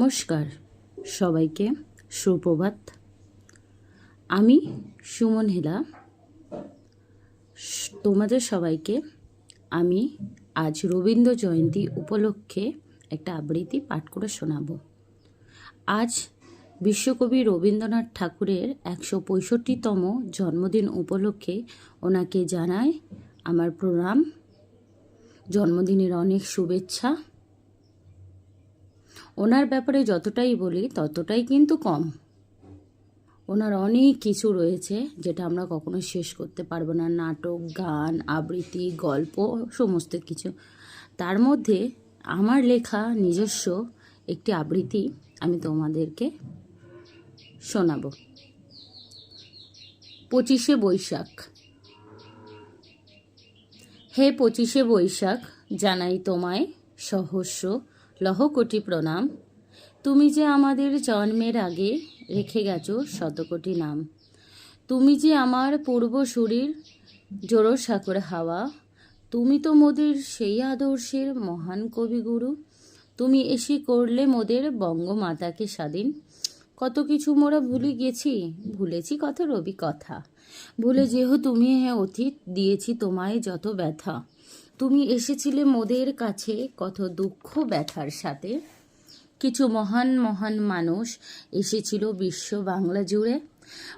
নমস্কার। সবাইকে সুপ্রভাত। আমি সুমন হেলা। তোমাদের সবাইকে আমি আজ রবীন্দ্র জয়ন্তী উপলক্ষে একটা আবৃত্তি পাঠ করে শোনাবো। আজ বিশ্বকবি রবীন্দ্রনাথ ঠাকুরের একশো পঁয়ষট্টিতম জন্মদিন উপলক্ষে ওনাকে জানায় আমার প্রণাম। জন্মদিনের অনেক শুভেচ্ছা। ওনার ব্যাপারে যতটাই বলি, ততটাই কিন্তু কম। ওনার অনেক কিছু রয়েছে যেটা আমরা কখনো শেষ করতে পারব না। নাটক, গান, আবৃত্তি, গল্প, সমস্ত কিছু। তার মধ্যে আমার লেখা নিজস্ব একটি আবৃত্তি আমি তোমাদেরকে শোনাবো। পঁচিশে বৈশাখ। হে পঁচিশে বৈশাখ, জানাই তোমায় সহস্র লহকোটি প্রণাম। তুমি যে আমাদের জন্মের আগে রেখে গেছো শতকোটি নাম। তুমি যে আমার পূর্বসূরির জোড়ো সাকর হাওয়া। তুমি তো মোদের সেই আদর্শের মহান কবিগুরু। তুমি এসে করলে মোদের বঙ্গমাতাকে স্বাধীন। কত কিছু মোরা ভুলে গেছি, ভুলেছি কত রবি কথা। ভুলে যেহ তুমি হ্যাঁ অতীত, দিয়েছি তোমায় যত ব্যথা। তুমি এসেছিলে মোদের কাছে কত দুঃখ ব্যথার সাথে। কিছু মহান মহান মানুষ এসেছিল বিশ্ব বাংলা জুড়ে।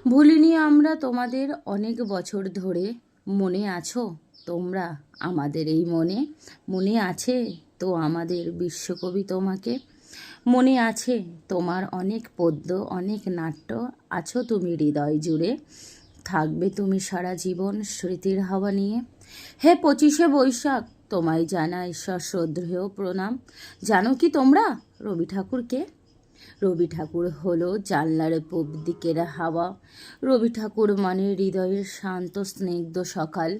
ভুলিনি আমরা তোমাদের অনেক বছর ধরে। মনে আছো তোমরা আমাদের এই মনে? মনে আছে তো আমাদের বিশ্বকবি তোমাকে? মনে আছে তোমার অনেক পদ্য, অনেক নাট্য। আছো তুমি হৃদয় জুড়ে। থাকবে তুমি সারা জীবন স্মৃতির হাওয়া নিয়ে। হে পঁচিশে বৈশাখ, তোমায় জানাই সশ্রদ্ধেয় প্রণাম। জানো কি তোমরা, রবি ঠাকুরকে রবি ঠাকুর হলো জানলার পূব দিকের হাওয়া। রবি ঠাকুর মানে হৃদয়ের শান্ত, স্নিগ্ধ সকাল।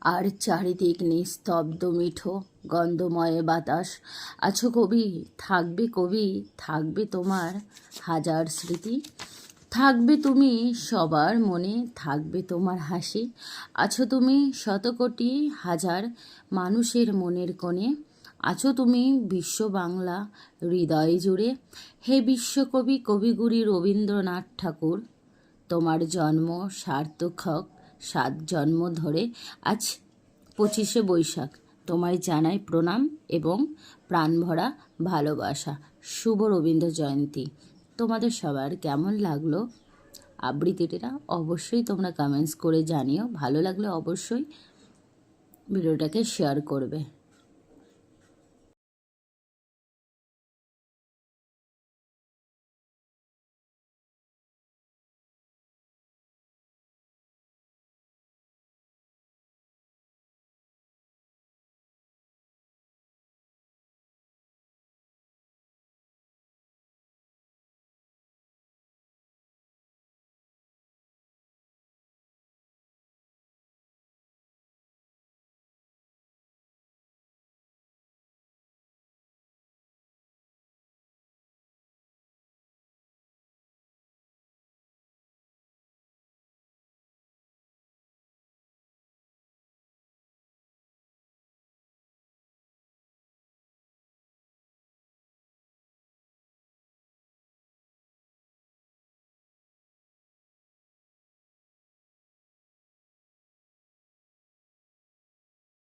আর চারিদিক নিস্তব্ধ, মিঠো, গন্ধময় বাতাস। আছো কবি, থাকবে কবি, থাকবে তোমার হাজার স্মৃতি। থাকবে তুমি সবার মনে, থাকবে তোমার হাসি। আছো তুমি শতকোটি হাজার মানুষের মনের কোণে। আছো তুমি বিশ্ব বাংলা হৃদয় জুড়ে। হে বিশ্বকবি, কবিগুরু রবীন্দ্রনাথ ঠাকুর, তোমার জন্ম সার্থক সাত জন্ম ধরে। আজ পঁচিশে বৈশাখ, তোমায় জানাই প্রণাম এবং প্রাণভরা ভালোবাসা। শুভ রবীন্দ্র জয়ন্তী। তোমাদের সবার কেমন লাগল? আবৃত্তিটা অবশ্যই তোমরা কমেন্টস করে জানিও। ভালো লাগলে অবশ্যই ভিডিওটাকে শেয়ার করবে।